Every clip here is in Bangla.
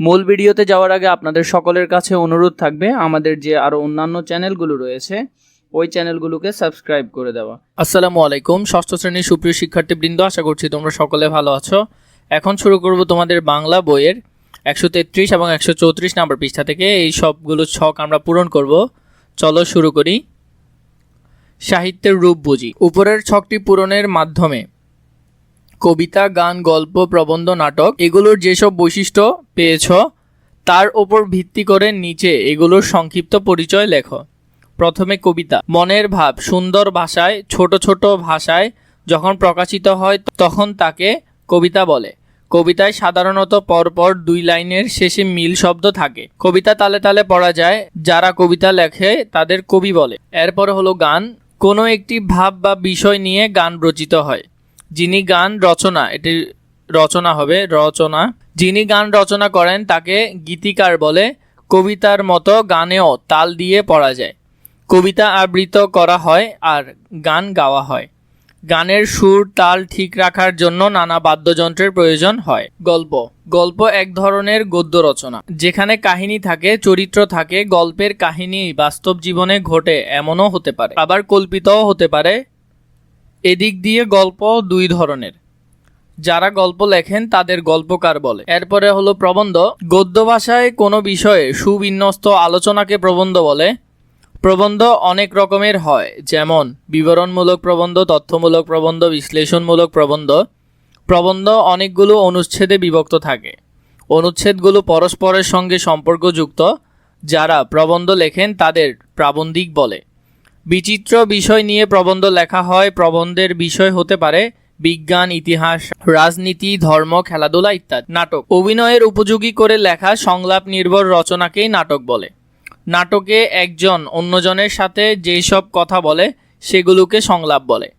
মূল ভিডিওতে যাওয়ার আগে আপনাদের সকলের কাছে অনুরোধ থাকবে আমাদের যে আরও অন্যান্য চ্যানেলগুলো রয়েছে, ওই চ্যানেলগুলোকে সাবস্ক্রাইব করে দেওয়া। আসসালামু আলাইকুম, ষষ্ঠ শ্রেণির সুপ্রিয় শিক্ষার্থীবৃন্দ, আশা করছি তোমরা সকলে ভালো আছো। এখন শুরু করব তোমাদের বাংলা বইয়ের একশো তেত্রিশ এবং একশো চৌত্রিশ নাম্বার পৃষ্ঠা থেকে। এই সবগুলো ছক আমরা পূরণ করব। চলো শুরু করি। সাহিত্যের রূপ বুঝি। উপরের ছকটি পূরণের মাধ্যমে কবিতা, গান, গল্প, প্রবন্ধ, নাটক, এগুলোর যেসব বৈশিষ্ট্য পেয়েছ, তার ওপর ভিত্তি করে নিচে এগুলোর সংক্ষিপ্ত পরিচয় লেখো। প্রথমে কবিতা। মনের ভাব সুন্দর ভাষায়, ছোট ছোট ভাষায় যখন প্রকাশিত হয়, তখন তাকে কবিতা বলে। কবিতায় সাধারণত পরপর দুই লাইনের শেষে মিল শব্দ থাকে। কবিতা তালে তালে পড়া যায়, যারা কবিতা লেখে তাদের কবি বলে। এরপর হলো গান। কোনো একটি ভাব বা বিষয় নিয়ে গান রচিত হয়। যিনি গান রচনা, এটি রচনা হবে, রচনা। যিনি গান রচনা করেন, তাকে গীতিকার বলে কবিতার মতো গানেও তাল দিয়ে পড়া যায়। কবিতা আবৃত করা হয় আর গান গাওয়া হয়। গানের সুর, তাল ঠিক রাখার জন্য নানা বাদ্যযন্ত্রের প্রয়োজন হয়। গল্প। গল্প এক ধরনের গদ্য রচনা। যেখানে কাহিনী থাকে, চরিত্র থাকে, গল্পের কাহিনী বাস্তব জীবনে ঘটে এমনও হতে পারে। আবার কল্পিতও হতে পারে। এদিক দিয়ে গল্প দুই ধরনের। যারা গল্প লেখেন, তাদের গল্পকার বলে। এরপরে হলো প্রবন্ধ। গদ্য ভাষায় কোনো বিষয়ে সুবিন্যস্ত আলোচনাকে প্রবন্ধ বলে। প্রবন্ধ অনেক রকমের হয়, যেমন বিবরণমূলক প্রবন্ধ, তথ্যমূলক প্রবন্ধ, বিশ্লেষণমূলক প্রবন্ধ। প্রবন্ধ অনেকগুলো অনুচ্ছেদে বিভক্ত থাকে। অনুচ্ছেদগুলো পরস্পরের সঙ্গে সম্পর্কযুক্ত, যারা প্রবন্ধ লেখেন, তাদের প্রাবন্ধিক বলে। বিচিত্র বিষয় নিয়ে প্রবন্ধ লেখা হয়। প্রবন্ধের বিষয় হতে পারে বিজ্ঞান, ইতিহাস, রাজনীতি, ধর্ম, খেলাধুলা ইত্যাদি। নাটক। অভিনয়ের উপযোগী করে লেখা সংলাপ নির্ভর রচনাকেই নাটক বলে। নাটকে একজন অন্যজনের সাথে যেই সব কথা বলে, সেগুলোকে সংলাপ বলে।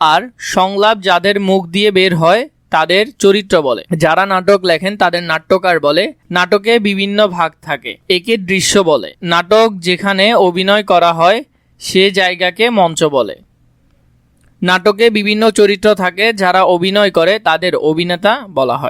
আর সংলাপ যাদের মুখ দিয়ে বের হয়, তাদের চরিত্র বলে। যারা নাটক লেখেন, তাদের নাট্যকার বলে। নাটকে বিভিন্ন ভাগ থাকে। একে দৃশ্য বলে। নাটক যেখানে অভিনয় করা হয় সে জায়গাকে মঞ্চ বলে। নাটকে বিভিন্ন চরিত্র থাকে যারা অভিনয় করে, তাদের অভিনেতা বলা হয়।